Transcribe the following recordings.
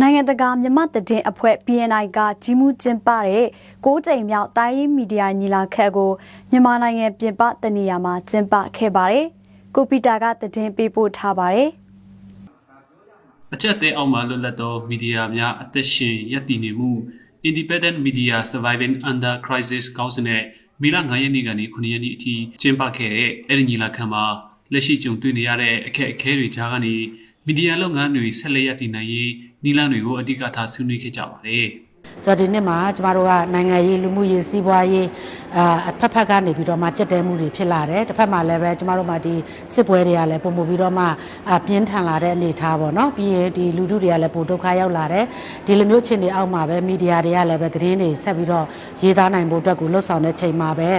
နိုင်ငံတကာမြမတည်င်းအဖွဲ့ BNI ကကြီးမှုကျင်းပတဲ့၉ကြိမ်မြောက်တိုင်းရင်းမီဒီယာညီလာခံကိုမြန်မာနိုင်ငံပြင်ပတနေရာမှာကျင်းပခဲ့ပါတယ်။ကိုပီတာကတည်င်းပေးပို့ထားပါတယ်။အကြက်သေးအောင်မှလွတ်လပ်သောမီဒီယာများအသက်ရှင်ရပ်တည်နေမှု Independent Media Surviving Under Crisis ကောင်းစနဲ့မီလ9ရက်နေ့ကနေ9ရက်နေ့အထိကျင်းပခဲ့တဲ့အဲ့ဒီညီလာခံမှာလက်ရှိကြုံတွေ့နေရတဲ့အခက်အခဲတွေကြားကနေမီဒီယာလုပ်ငန်းတွေဆက်လက်ရပ်တည်နိုင်ရေး နီလန်းတွေကိုအဓိကထားဆွေးနွေးခဲ့ကြပါတယ်။ ဆိုတော့ဒီနှစ်မှာကျမတို့ကနိုင်ငံရေးလူမှုရေးစီးပွားရေးအာအဖက်ဖက်ကနေပြီးတော့မှကြက်တဲမှုတွေဖြစ်လာတယ်တစ်ဖက်မှာလည်းပဲကျမတို့မှာဒီစစ်ပွဲတွေကလည်းပုံမှုပြီးတော့မှအပြင်းထန်လာတဲ့အနေအထားပေါ့နော်ပြီးရင်ဒီလူထုတွေကလည်းပိုဒုက္ခရောက်လာတယ်ဒီလိုမျိုးချင်းတွေအောက်မှာပဲမီဒီယာတွေကလည်းပဲသတင်းတွေဆက်ပြီးတော့ရေးသားနိုင်ဖို့အတွက်ကိုလှုပ်ဆောင်တဲ့ချိန်မှာပဲ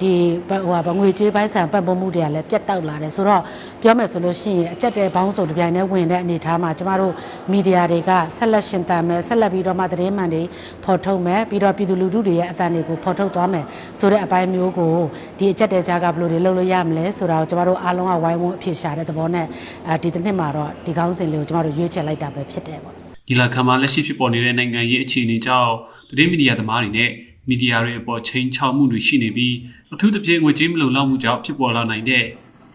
ဒီဟိုဟာငွေကြေးပိုင်းဆိုင်ပတ်ပုံမှုတွေကလည်းပြတ်တောက်လာတယ်ဆိုတော့ပြောမယ်ဆိုလို့ရှိရင်အကြက်တဲဘောင်းစုံတစ်ပြိုင်တည်းဝင်တဲ့အနေအထားမှာကျမတို့မီဒီယာတွေကဆက်လက်ရှင်သန်မယ်ဆက်လက်ပြီးတော့မှသတင်းမှန်တွေဖော်ထုတ်မယ်ပြီးတော့ပြည်သူလူထုတွေရဲ့အတန်တွေကိုဖော်ထုတ်သွားမယ်ဆိုတဲ့အပိုင်းမျိုးကိုဒီအကြက်တဲကြားကဘယ်လိုတွေလုပ်လို့ရမလဲဆိုတာကိုကျမတို့အားလုံးကဝိုင်းဝန်းအဖြစ်ရှာတဲ့သဘောနဲ့အဲဒီတစ်နှစ်မှာတော့ဒီကောင်းစဉ်လေးကိုကျမတို့ရွေးချယ်လိုက်တာပဲဖြစ်တယ်ပေါ့ဒီလာခံမှာလက်ရှိဖြစ်ပေါ်နေတဲ့နိုင်ငံရေးအခြေအနေကြောင့်သတင်းမီဒီယာသမားတွေနဲ့မီဒီယာတွေအပေါ်ချိန်ချောက်မှုတွေရှိနေပြီးအထူးသဖြင့်ငွေကြေးမလုံလောက်မှုကြောင့်ဖြစ်ပေါ်လာနိုင်တဲ့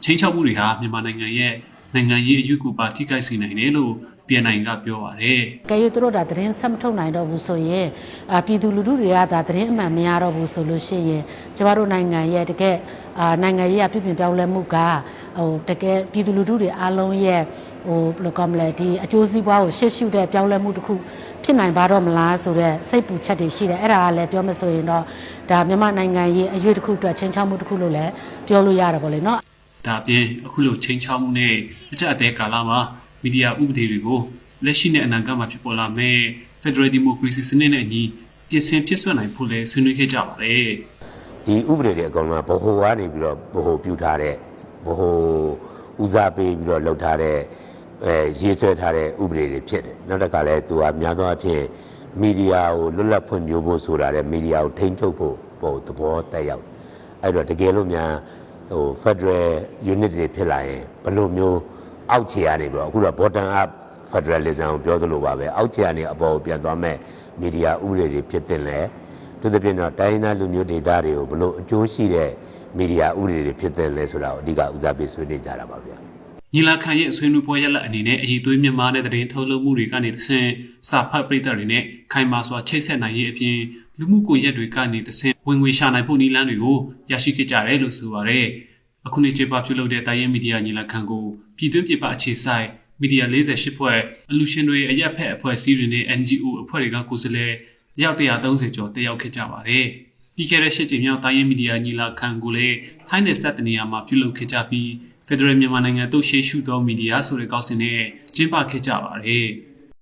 ချိန်ချောက်မှုတွေဟာမြန်မာနိုင်ငံရဲ့နိုင်ငံရေးအယူကူပါထိခိုက်စေနိုင်တယ်လို့ BNI ကပြောပါတယ်ကဲရသူတို့ဒါသတင်းဆက်မထုတ်နိုင်တော့ဘူးဆိုရင်အာပြည်သူလူထုတွေကဒါသတင်းအမှန်မရတော့ဘူးဆိုလို့ရှိရင်ကျမတို့နိုင်ငံရဲ့တကယ်အာနိုင်ငံရေးအပြည့်ပြင်ပြောင်းလဲမှုကဟိုတကယ်ပြည်သူလူထုတွေအားလုံးရဲ့ဟိုဘယ်လိုကောမလဲဒီအကျိုးစီးပွားကိုရှေ့ရှုတဲ့ပြောင်းလဲမှုတစ်ခုဖြစ်နိုင်ပါတော့မလားဆိုတော့စိတ်ပူချက်တွေရှိတယ်အဲ့ဒါကလည်းပြောမဆိုရင်တော့ဒါမြန်မာနိုင်ငံရေးအရွေးတစ်ခုအတွက်ချင်းချောက်မှုတစ်ခုလို့လည်းပြောလို့ရတယ်ပေါ့လေနော်ဒါအပြင်အခုလိုချိန်ချောက်မှုနဲ့အကြက်အသေးကာလမှာ မီဒီယာဥပဒေတွေကိုလက်ရှိနဲ့အနာဂတ်မှာဖြစ်ပေါ်လာမယ့် Federal Democracy စနစ်နဲ့အညီပြင်ဆင်ဖြစ်ဆွဲနိုင်ဖို့လည်းဆွေးနွေးခဲ့ကြပါတယ်ဒီဥပဒေတွေအကောင်လုံးကဗဟိုကနေပြီးတော့ဗဟိုပြုထားတဲ့ဗဟိုဦးစားပေးပြီးတော့လှုပ်ထားတဲ့အဲရေးဆွဲထားတဲ့ဥပဒေတွေဖြစ်တယ်နောက်တစ်ခါလဲသူကများသောအားဖြင့်မီဒီယာကိုလွတ်လပ်ဖွံ့ဖြိုးဖို့ဆိုတာတဲ့မီဒီယာကိုထိန်းချုပ်ဖို့ပုံသဘောတက်ရောက်အဲ့တော့တကယ်လို့များဟို Federal Unit တွေဖြစ်လာရင်ဘယ်လိုမျိုး အောက်ခြေကနေပြီးတော့အခုတော့ bottom up federalism ကိုပြောသလိုပါပဲအောက်ခြေကနေအပေါ်ကိုပြန်သွားမဲ့မီဒီယာဥပဒေတွေဖြစ်တဲ့လဲသူသဖြင့်တော့တိုင်းရင်းသားလူမျိုးဒေသတွေကိုဘလို့အကျိုးရှိတဲ့မီဒီယာဥပဒေတွေဖြစ်တဲ့လဲဆိုတာကိုအဓိကဦးစားပေးဆွေးနွေးကြတာပါဗျာညီလာခံရဲ့ဆွေးနွေးပွဲရလဒ်အနေနဲ့အည်သွေးမြန်မာတဲ့သတင်းထုတ်လုပ်မှုတွေကနေတဆင့်စာဖတ်ပရိသတ်တွေနဲ့ခိုင်မာစွာချိတ်ဆက်နိုင်ရေးအပြင်လူမှုကွန်ရက်တွေကနေတဆင့်ဝင်ငွေရှာနိုင်ဖို့နည်းလမ်းတွေကိုရရှိခဲ့ကြတယ်လို့ဆိုပါရယ် အခုနေ့ကျေးပပြုလုပ်တဲ့တိုင်းရင်းမီဒီယာညီလာခံကိုပြည်တွင်းပြည်ပအခြေစိုက်မီဒီယာ48ဖွဲ့အလူရှင်တွေအရက်ဖက်အဖွဲ့အစည်းတွေနဲ့ NGO အဖွဲ့တွေကကိုယ်စားလှယ်အယောက်130ကျော်တက်ရောက်ခဲ့ကြပါတယ်ပြီးခဲ့တဲ့ရှစ်ကြိမ်မြောက်တိုင်းရင်းမီဒီယာညီလာခံကိုလည်းထိုင်းနယ်စပ်တနေရာမှာပြုလုပ်ခဲ့ကြပြီးဖက်ဒရယ်မြန်မာနိုင်ငံတို့ရှေ့ရှုသောမီဒီယာဆိုတဲ့ကောက်စင်နဲ့ကျင်းပခဲ့ကြပါတယ်။